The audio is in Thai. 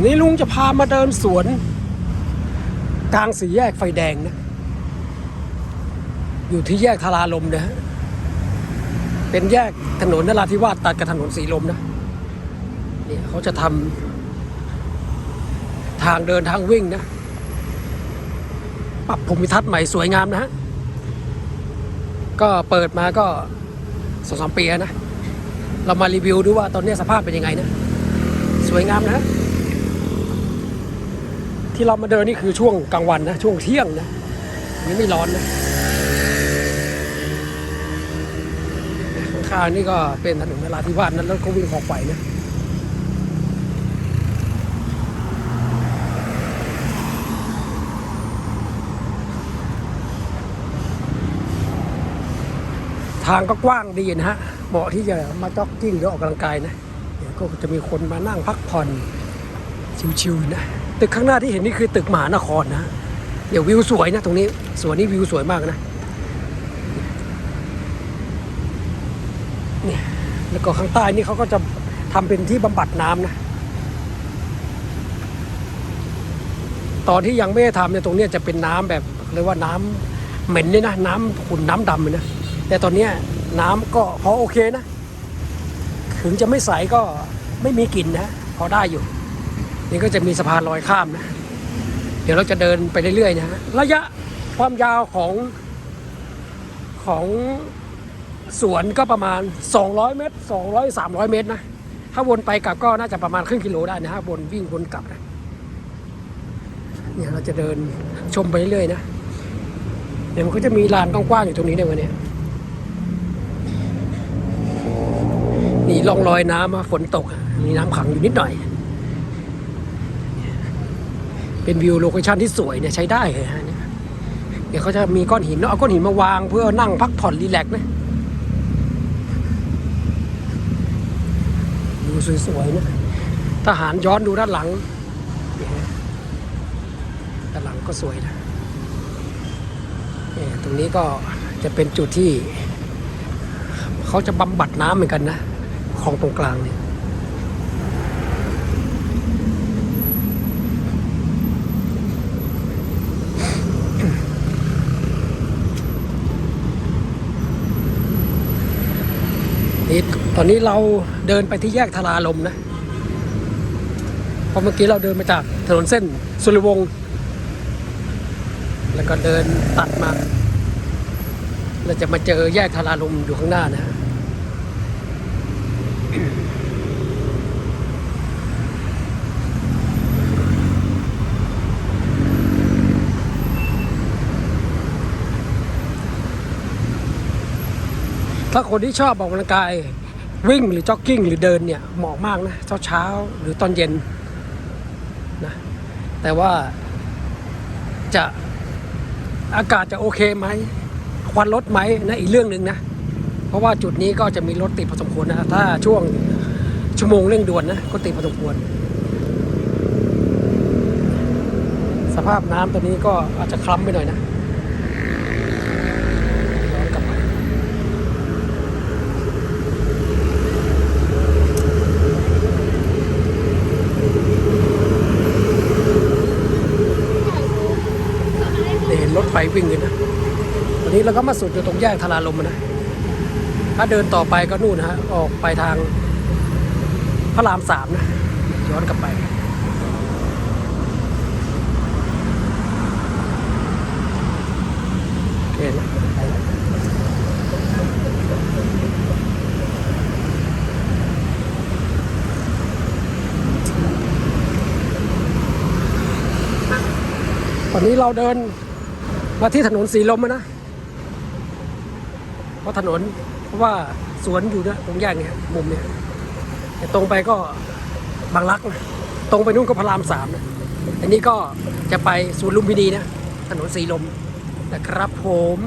นนี้ลุงจะพามาเดินสวน กลางสี่แยกไฟแดงนะ อยู่ที่แยกทาราลมนะฮะเป็นแยกถนนนราธิวาสตัดกับถนนสีลมนะเนี่ยเขาจะทำทางเดินทางวิ่งนะ ปรับภูมิทัศน์ใหม่สวยงามนะฮะ ก็เปิดมาก็สองสามปีนะ เรามารีวิวดูว่าตอนนี้สภาพเป็นยังไงนะ สวยงามนะ ที่เรามาเดินนี่คือช่วงกลางวันนะ ช่วงเที่ยงนะยังไม่ร้อนนะข้างๆนี่ก็เป็นถนนนราธิวาสนั้นรถก็วิ่งออกไปนะทางก็กว้างดีนะฮะ เหมาะที่จะมาจ็อกกิ้งหรือออกกำลังกายนะ เดี๋ยวก็จะมีคนมานั่งพักผ่อนชิวๆนะ ตึกข้างหน้าที่เห็นนี่คือตึกมหานครนะ เดี๋ยววิวสวยนะตรงนี้ สวนนี้วิวสวยมากนะเนี่ยแล้วก็ข้างใต้นี่เขาก็จะทำเป็นที่บำบัดน้ำนะ ตอนที่ยังไม่ได้ทำเนี่ยตรงนี้จะเป็นน้ำแบบเรียกว่าน้ำเหม็นเนี่ยนะ น้ำขุ่นน้ำดำเลยนะ แต่ตอนนี้น้ำก็พอโอเคนะ ถึงจะไม่ใสก็ไม่มีกลิ่นนะ พอได้อยู่ นี่ก็จะมีสะพานลอยข้ามนะ เดี๋ยวเราจะเดินไปเรื่อยๆนะฮะระยะความยาวของของสวนก็ประมาณ 200 เมตร 200 300 เมตรนะ ถ้าวนไปกลับก็น่าจะประมาณครึ่งกิโลได้นะฮะวนวิ่งวนกลับนะเนี่ยเราจะเดินชมไปเรื่อยๆนะเดี๋ยวมันก็จะมีลานกว้างๆอยู่ตรงนี้ในวันนี้นี่ร่องรอยน้ำอะฝนตก มีน้ำขังอยู่นิดหน่อย เป็นวิวโลเคชั่นที่สวยเนี่ยใช้ได้เลยฮะเนี่ยเดี๋ยวเขาจะมีก้อนหินเนอะเอาก้อนหินมาวางเพื่อนั่งพักผ่อนรีแลกซ์นะดูสวยๆนะทหารย้อนดูด้านหลังด้านหลังก็สวยนะเนี่ยตรงนี้ก็จะเป็นจุดที่ เขาจะบำบัดน้ำเหมือนกันนะคลองตรงกลางเนี่ย นี่ตอนนี้เราเดินไปที่แยกทาราลมนะเพราะเมื่อกี้เราเดินมาจากถนนเส้นสุริวงศ์แล้วก็เดินตัดมาเราจะมาเจอแยกทาราลมอยู่ข้างหน้านะ ถ้าคนที่ชอบออกกำลังกายวิ่งหรือจ็อกกิ้งหรือเดินเนี่ยเหมาะมากนะเช้าเช้าหรือตอนเย็นนะแต่ว่าจะอากาศจะโอเคไหมควันรถไหมนะอีกเรื่องหนึ่งนะ เพราะว่าจุดนี้ก็จะมีรถติดพอสมควรนะถ้าช่วงชั่วโมงเร่งด่วนนะก็ติดพอสมควร สภาพน้ำตัวนี้ก็อาจจะคล้ำไปหน่อยนะย้อนกลับไป เนี่ยเห็นรถไฟ วิ่งอยู่นะวันนี้เราก็มาสุดอยู่ตรงแยกทาราลมนะ ถ้าเดินต่อไปก็นู่นนะฮะ ออกไปทางพระรามสามนะย้อนกลับไปโอเคนะไปแล้วตอนนี้เราเดิน มาที่ถนนสีลมอะนะ เพราะถนนเพราะว่าสวนอยู่นะตรงแยกเนี่ยมุมเนี่ยแต่ตรงไปก็บางรักนะตรงไปนู่นก็พระรามสามนะอันนี้ก็จะไปสวนลุมพินีนะถนนสีลมนะครับผม